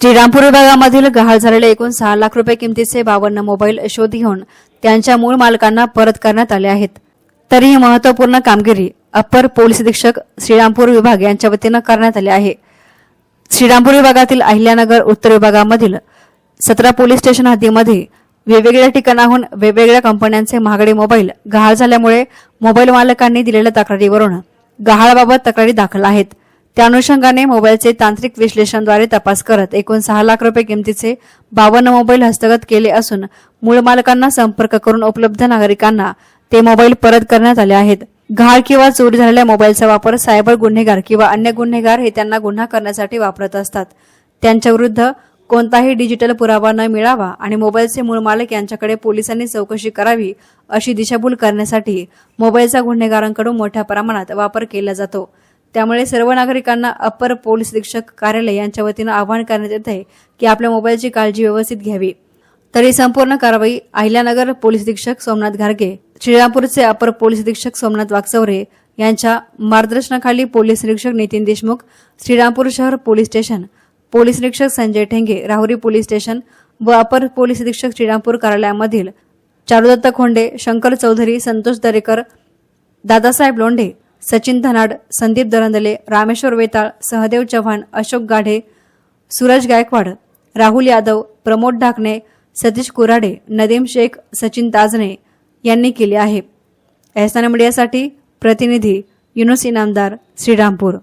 श्रीरामपूर विभागामधील गहाळ झालेले एकूण सहा लाख रुपये किमतीचे बावन्न मोबाईल शोध घेऊन त्यांच्या मूळ मालकांना परत करण्यात आले आहेत. तरी ही महत्त्वपूर्ण कामगिरी अप्पर पोलीस अधीक्षक श्रीरामपूर विभाग यांच्या वतीनं करण्यात आली आहे. श्रीरामपूर विभागातील अहिल्यानगर उत्तर विभागामधील सतरा पोलीस स्टेशन हद्दीमध्ये वेगवेगळ्या ठिकाणाहून वेगवेगळ्या कंपन्यांचे महागडे मोबाईल गहाळ झाल्यामुळे मोबाईल मालकांनी दिलेल्या तक्रारीवरून गहाळाबाबत तक्रारी दाखल आहेत. त्या अनुषंगाने मोबाईलचे तांत्रिक विश्लेषणद्वारे तपास करत एकूण सहा लाख रुपये किमतीचे बावन्न मोबाईल हस्तगत केले असून मूळ मालकांना संपर्क करून उपलब्ध नागरिकांना ते मोबाईल परत करण्यात आले आहेत. घाळ किंवा चोरी झालेल्या मोबाईलचा वापर सायबर गुन्हेगार किंवा अन्य गुन्हेगार हे त्यांना गुन्हा करण्यासाठी वापरत असतात. त्यांच्याविरुद्ध कोणताही डिजिटल पुरावा न मिळावा आणि मोबाईलचे मूळ मालक यांच्याकडे पोलिसांनी चौकशी करावी अशी दिशाभूल करण्यासाठी मोबाईलचा गुन्हेगारांकडून मोठ्या प्रमाणात वापर केला जातो. त्यामुळे सर्व नागरिकांना अपर पोलीस अधीक्षक कार्यालय यांच्या वतीनं आवाहन करण्यात येत आहे की आपल्या मोबाईलची काळजी व्यवस्थित घ्यावी. तरी संपूर्ण कारवाई अहिल्यानगर पोलीस अधीक्षक सोमनाथ घारगे श्रीरामपूरचे अपर पोलीस अधीक्षक सोमनाथ वागचौरे यांच्या मार्गदर्शनाखाली पोलीस निरीक्षक नितीन देशमुख श्रीरामपूर शहर पोलीस स्टेशन पोलीस निरीक्षक संजय ठेंगे राहुरी पोलीस स्टेशन व अपर पोलीस अधीक्षक श्रीरामपूर कार्यालयामधील चारुदत्त खोंडे शंकर चौधरी संतोष दरेकर दादासाहेब लोंढे सचिन धनाड संदीप दरंदले रामेश्वर वेताळ सहदेव चव्हाण अशोक गाढे सूरज गायकवाड राहुल यादव प्रमोद ढाकणे सतीश कुराडे नदीम शेख सचिन ताजणे यांनी केले आहे एहसान मीडियासाठी प्रतिनिधी युनुस इनामदार श्रीरामपूर.